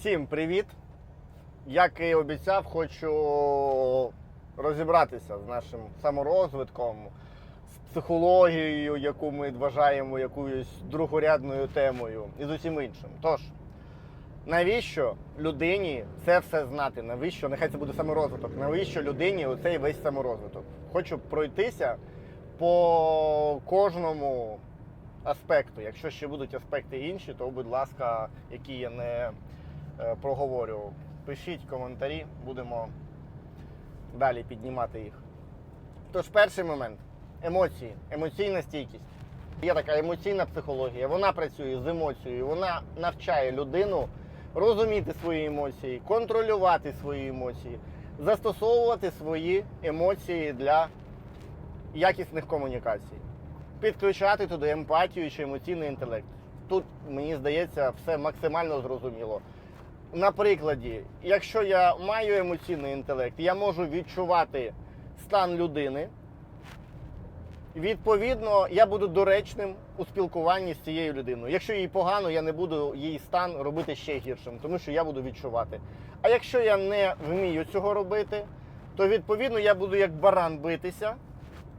Всім привіт! Як і обіцяв, хочу розібратися з нашим саморозвитком, з психологією, яку ми вважаємо якоюсь другорядною темою, і з усім іншим. Тож, навіщо людині це все знати? Навіщо? Нехай це буде саморозвиток. Навіщо людині оцей весь саморозвиток? Хочу пройтися по кожному аспекту. Якщо ще будуть аспекти інші, то, будь ласка, які я не е, проговорю, пишіть коментарі, будемо далі піднімати їх. Тож, перший момент емоції, емоційна стійкість. Є така емоційна психологія, вона працює з емоцією, вона навчає людину розуміти свої емоції, контролювати свої емоції, застосовувати свої емоції для якісних комунікацій, підключати туди емпатію чи емоційний інтелект. Тут, мені здається, все максимально зрозуміло. На прикладі, якщо я маю емоційний інтелект, я можу відчувати стан людини. Відповідно, я буду доречним у спілкуванні з цією людиною. Якщо їй погано, я не буду її стан робити ще гіршим, тому що я буду відчувати. А якщо я не вмію цього робити, то відповідно я буду як баран битися.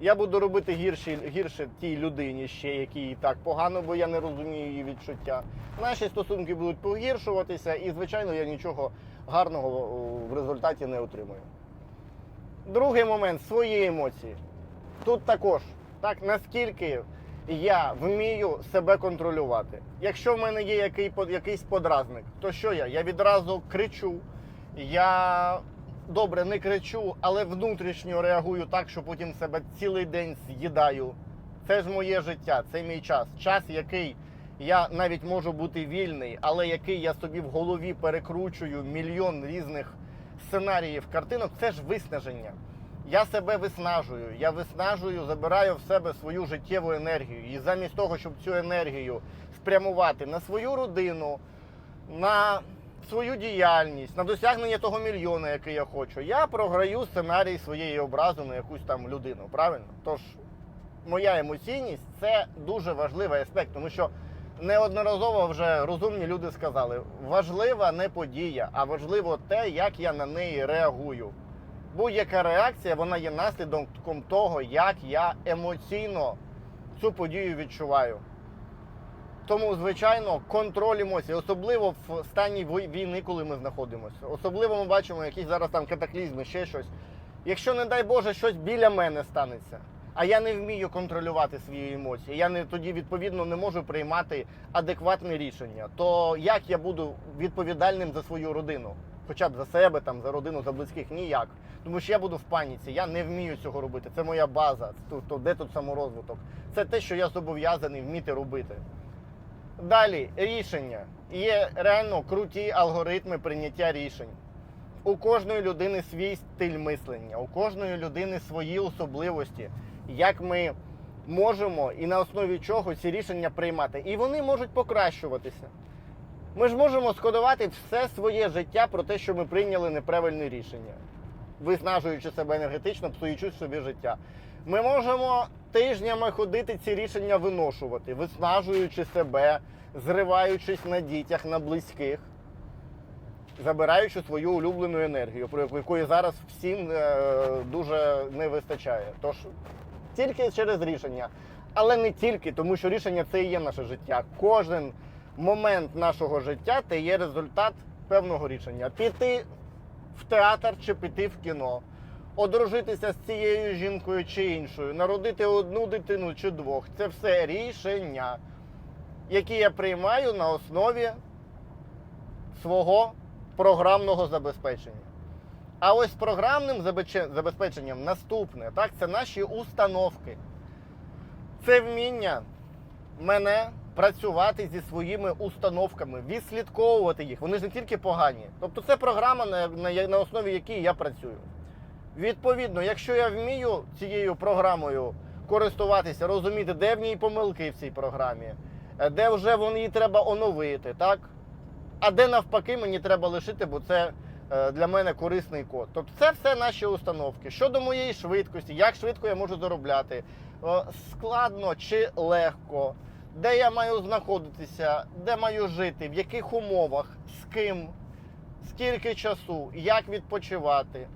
Я буду робити гірше, гірше тій людині ще, якій так погано, бо я не розумію її відчуття. Наші стосунки будуть погіршуватися, і, звичайно, я нічого гарного в результаті не отримую. Другий момент свої емоції. Тут також, так, наскільки я вмію себе контролювати. Якщо в мене є який, якийсь подразник, то що я? Я відразу кричу. Я добре не кричу, але внутрішньо реагую так, що потім себе цілий день з'їдаю. Це ж моє життя, це мій час. Час, який я навіть можу бути вільний, але який я собі в голові перекручую мільйон різних сценаріїв, картинок, це ж виснаження. Я себе виснажую, я виснажую, забираю в себе свою життєву енергію. І замість того, щоб цю енергію спрямувати на свою родину, на свою діяльність, на досягнення того мільйона, який я хочу, я програю сценарій своєї образу на якусь там людину. Правильно? Тож моя емоційність це дуже важливий аспект, тому що неодноразово вже розумні люди сказали: важлива не подія, а важливо те, як я на неї реагую. Будь-яка реакція вона є наслідком того, як я емоційно цю подію відчуваю. Тому, звичайно, контроль емоцій, особливо в стані війни, коли ми знаходимося. Особливо ми бачимо якісь зараз там катаклізми, ще щось. Якщо, не дай Боже, щось біля мене станеться, а я не вмію контролювати свої емоції, я не тоді відповідно не можу приймати адекватне рішення, то як я буду відповідальним за свою родину? Хоча б за себе, там, за родину, за близьких, ніяк. Тому що я буду в паніці, я не вмію цього робити. Це моя база. Тобто, де тут саморозвиток? Це те, що я зобов'язаний вміти робити. Далі рішення. Є реально круті алгоритми прийняття рішень. У кожної людини свій стиль мислення, у кожної людини свої особливості, як ми можемо і на основі чого ці рішення приймати. І вони можуть покращуватися. Ми ж можемо скодувати все своє життя про те, що ми прийняли неправильне рішення, виснажуючи себе енергетично, псуючи собі життя. Ми можемо тижнями ходити ці рішення виношувати, виснажуючи себе, зриваючись на дітях, на близьких, забираючи свою улюблену енергію, про якої зараз всім е, дуже не вистачає. Тож тільки через рішення, але не тільки, тому що рішення це і є наше життя. Кожен момент нашого життя це є результат певного рішення. Піти в театр чи піти в кіно, одружитися з цією жінкою чи іншою, народити одну дитину чи двох це все рішення, які я приймаю на основі свого програмного забезпечення. А ось програмним забезпеченням наступне, так, це наші установки. Це вміння мене працювати зі своїми установками, відслідковувати їх. Вони ж не тільки погані. Тобто це програма, на, на, на основі якої я працюю. Відповідно, якщо я вмію цією програмою користуватися, розуміти, де в ній помилки в цій програмі, е, де вже її треба оновити, так? А де навпаки мені треба лишити, бо це е, для мене корисний код. Тобто це все наші установки. Щодо моєї швидкості, як швидко я можу заробляти, е, складно чи легко, де я маю знаходитися, де маю жити, в яких умовах, з ким, скільки часу, як відпочивати.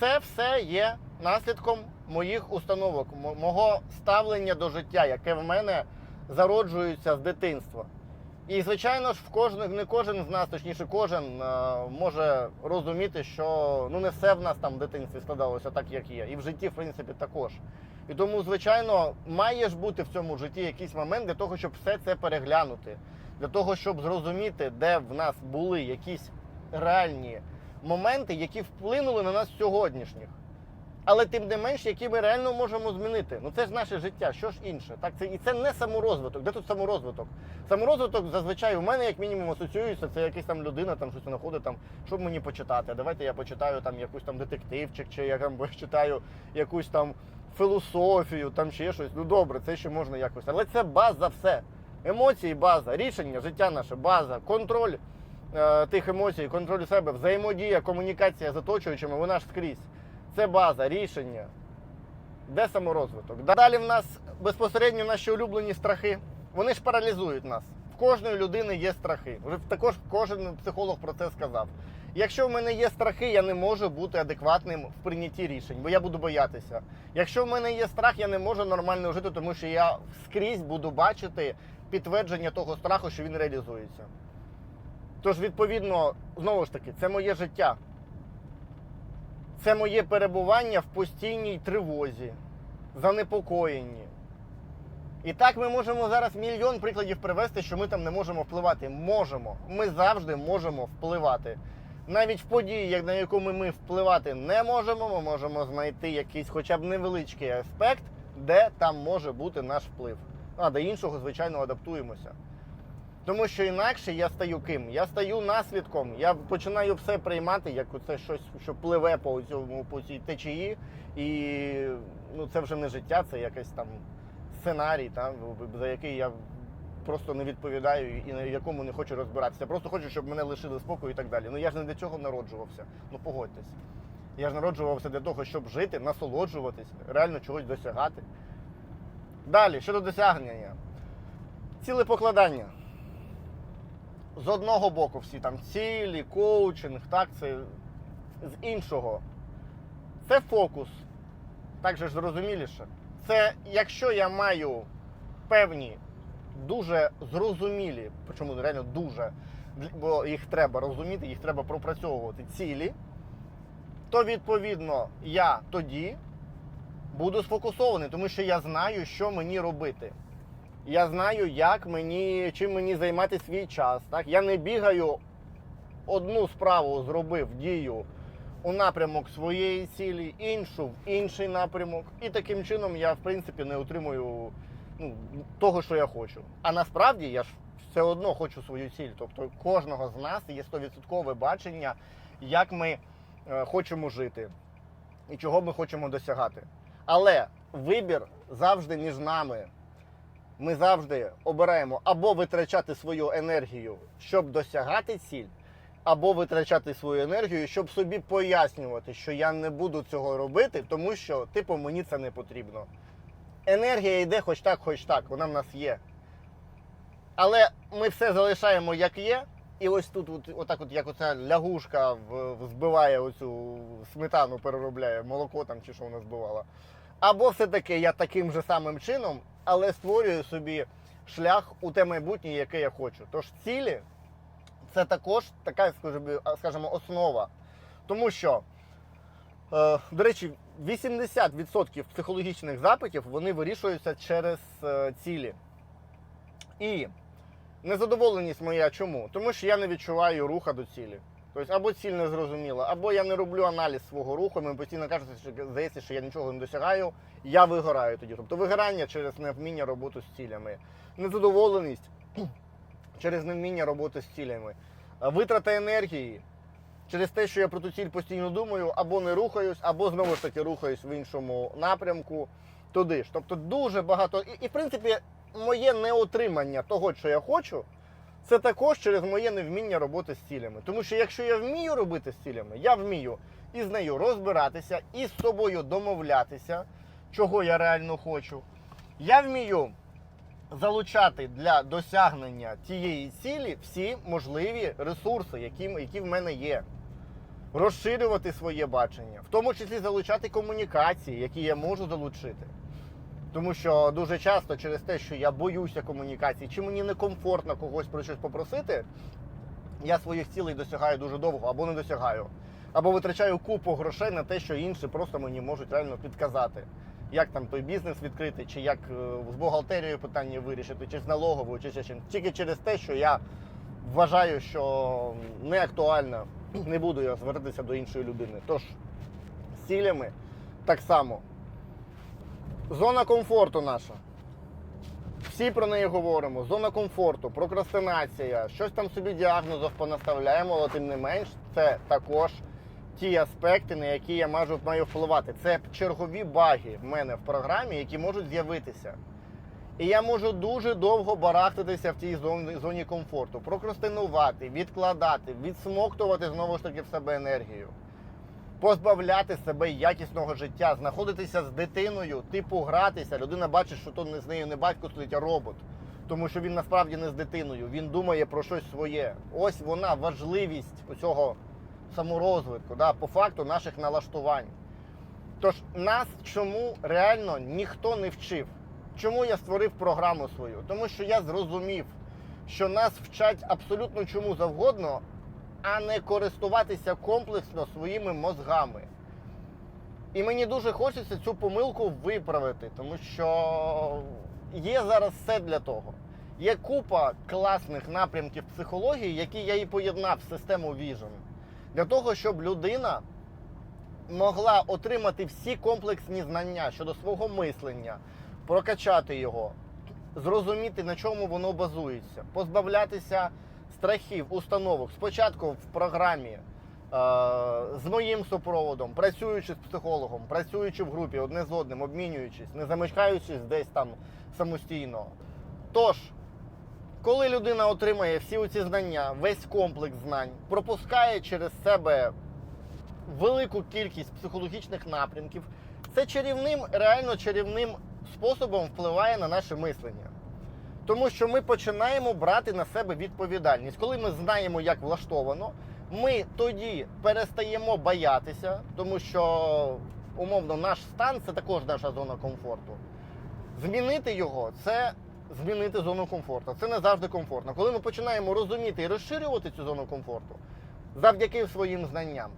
Це все є наслідком моїх установок, мого ставлення до життя, яке в мене зароджується з дитинства. І, звичайно ж, в кожних, не кожен з нас, точніше, кожен е, може розуміти, що ну не все в нас там в дитинстві складалося так, як є. І в житті, в принципі, також. І тому, звичайно, має ж бути в цьому житті якийсь момент для того, щоб все це переглянути, для того, щоб зрозуміти, де в нас були якісь реальні моменти, які вплинули на нас сьогоднішніх. Але тим не менш, які ми реально можемо змінити. Ну це ж наше життя, що ж інше. Так, це, і це не саморозвиток. Де тут саморозвиток? Саморозвиток зазвичай у мене, як мінімум, асоціюється, це якась там людина, там щось знаходить, там, що б мені почитати. Давайте я почитаю там якусь там детективчик, чи я там почитаю якусь там філософію, там ще щось. Ну добре, це ще можна якось. Але це база все. Емоції, база, рішення, життя наше, база, контроль е, тих емоцій, контроль себе, взаємодія, комунікація з оточуючими, вона ж скрізь. Це база, рішення. Де саморозвиток? Далі в нас безпосередньо наші улюблені страхи. Вони ж паралізують нас. В кожної людини є страхи. Вже також кожен психолог про це сказав. Якщо в мене є страхи, я не можу бути адекватним в прийнятті рішень, бо я буду боятися. Якщо в мене є страх, я не можу нормально жити, тому що я скрізь буду бачити підтвердження того страху, що він реалізується. Тож, відповідно, знову ж таки, це моє життя. Це моє перебування в постійній тривозі, занепокоєнні. І так ми можемо зараз мільйон прикладів привести, що ми там не можемо впливати. Можемо. Ми завжди можемо впливати. Навіть в події, на яку ми, впливати не можемо, ми можемо знайти якийсь хоча б невеличкий аспект, де там може бути наш вплив. А до іншого, звичайно, адаптуємося. Тому що інакше я стаю ким? Я стаю наслідком. Я починаю все приймати, як це щось, що пливе по цьому по цій течії. І ну, це вже не життя, це якийсь там сценарій, там, за який я просто не відповідаю і на якому не хочу розбиратися. Просто хочу, щоб мене лишили спокою і так далі. Ну я ж не для цього народжувався. Ну погодьтесь. Я ж народжувався для того, щоб жити, насолоджуватись, реально чогось досягати. Далі, щодо досягнення. Ціле покладання з одного боку всі там цілі, коучинг, так, це з іншого. Це фокус. Так же ж зрозуміліше. Це якщо я маю певні дуже зрозумілі, причому реально дуже, бо їх треба розуміти, їх треба пропрацьовувати цілі, то відповідно я тоді буду сфокусований, тому що я знаю, що мені робити. Я знаю, як мені, чим мені займати свій час. Так? Я не бігаю одну справу зробив дію у напрямок своєї цілі, іншу в інший напрямок. І таким чином я, в принципі, не отримую ну, того, що я хочу. А насправді я ж все одно хочу свою ціль. Тобто кожного з нас є 100% бачення, як ми е, хочемо жити і чого ми хочемо досягати. Але вибір завжди між нами. Ми завжди обираємо або витрачати свою енергію, щоб досягати ціль, або витрачати свою енергію, щоб собі пояснювати, що я не буду цього робити, тому що, типу, мені це не потрібно. Енергія йде хоч так, хоч так, вона в нас є. Але ми все залишаємо як є, і ось тут, от, отак, от, як оця лягушка в- збиває оцю сметану, переробляє молоко там чи що вона збивала. Або все-таки я таким же самим чином, але створюю собі шлях у те майбутнє, яке я хочу. Тож цілі це також така, скажімо, основа. Тому що, е, до речі, 80% психологічних запитів вони вирішуються через е, цілі. І незадоволеність моя чому? Тому що я не відчуваю руха до цілі. Тобто або ціль не зрозуміла, або я не роблю аналіз свого руху, мені постійно кажуть, що здається, що я нічого не досягаю, я вигораю тоді. Тобто вигорання через невміння роботи з цілями, незадоволеність через невміння роботи з цілями, витрата енергії через те, що я про ту ціль постійно думаю, або не рухаюсь, або знову ж таки рухаюсь в іншому напрямку туди ж. Тобто дуже багато. І, і в принципі, моє неотримання того, що я хочу. Це також через моє невміння роботи з цілями. Тому що якщо я вмію робити з цілями, я вмію із нею розбиратися, і з собою домовлятися, чого я реально хочу. Я вмію залучати для досягнення тієї цілі всі можливі ресурси, які, які в мене є. Розширювати своє бачення, в тому числі залучати комунікації, які я можу залучити. Тому що дуже часто через те, що я боюся комунікації, чи мені некомфортно когось про щось попросити, я своїх цілей досягаю дуже довго або не досягаю. Або витрачаю купу грошей на те, що інші просто мені можуть реально підказати, як там той бізнес відкрити, чи як е, з бухгалтерією питання вирішити, чи з налоговою, чи ще чим. Тільки через те, що я вважаю, що не актуально, не буду я звертатися до іншої людини. Тож з цілями так само. Зона комфорту наша. Всі про неї говоримо. Зона комфорту, прокрастинація, щось там собі діагнозів понаставляємо, але тим не менш, це також ті аспекти, на які я маю, маю впливати. Це чергові баги в мене в програмі, які можуть з'явитися. І я можу дуже довго барахтатися в тій зоні, зоні комфорту, прокрастинувати, відкладати, відсмоктувати знову ж таки в себе енергію позбавляти себе якісного життя, знаходитися з дитиною, типу гратися. Людина бачить, що то не з нею не батько стоїть, а робот. Тому що він насправді не з дитиною, він думає про щось своє. Ось вона важливість цього саморозвитку, да, по факту наших налаштувань. Тож нас чому реально ніхто не вчив? Чому я створив програму свою? Тому що я зрозумів, що нас вчать абсолютно чому завгодно, а не користуватися комплексно своїми мозгами. І мені дуже хочеться цю помилку виправити, тому що є зараз все для того. Є купа класних напрямків психології, які я і поєднав в систему Vision. Для того, щоб людина могла отримати всі комплексні знання щодо свого мислення, прокачати його, зрозуміти, на чому воно базується, позбавлятися страхів, установок. Спочатку в програмі е, з моїм супроводом, працюючи з психологом, працюючи в групі одне з одним, обмінюючись, не замикаючись десь там самостійно. Тож, коли людина отримає всі ці знання, весь комплекс знань, пропускає через себе велику кількість психологічних напрямків, це чарівним, реально чарівним способом впливає на наше мислення. Тому що ми починаємо брати на себе відповідальність. Коли ми знаємо, як влаштовано, ми тоді перестаємо боятися, тому що умовно наш стан це також наша зона комфорту. Змінити його це змінити зону комфорту. Це не завжди комфортно. Коли ми починаємо розуміти і розширювати цю зону комфорту завдяки своїм знанням,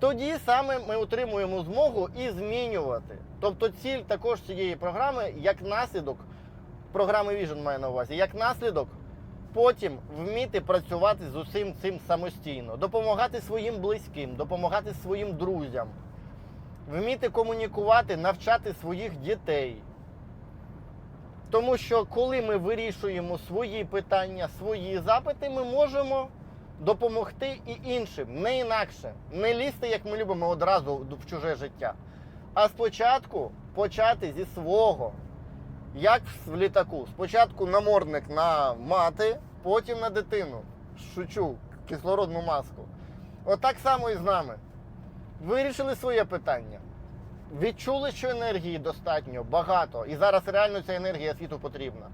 тоді саме ми отримуємо змогу і змінювати. Тобто ціль також цієї програми як наслідок програми Vision має на увазі, як наслідок потім вміти працювати з усім цим самостійно, допомагати своїм близьким, допомагати своїм друзям, вміти комунікувати, навчати своїх дітей. Тому що коли ми вирішуємо свої питання, свої запити, ми можемо допомогти і іншим, не інакше, не лізти, як ми любимо одразу в чуже життя. А спочатку почати зі свого. Як в літаку. Спочатку намордник на мати, потім на дитину. Шучу, кислородну маску. Отак само і з нами. Вирішили своє питання. Відчули, що енергії достатньо, багато, і зараз реально ця енергія світу потрібна.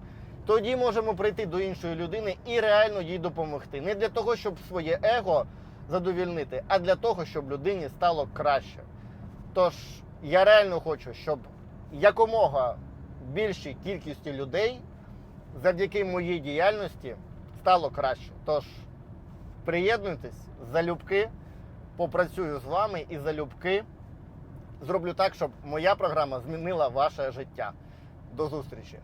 Тоді можемо прийти до іншої людини і реально їй допомогти. Не для того, щоб своє его задовільнити, а для того, щоб людині стало краще. Тож я реально хочу, щоб якомога більшій кількості людей завдяки моїй діяльності стало краще. Тож приєднуйтесь залюбки, попрацюю з вами і залюбки зроблю так, щоб моя програма змінила ваше життя. До зустрічі!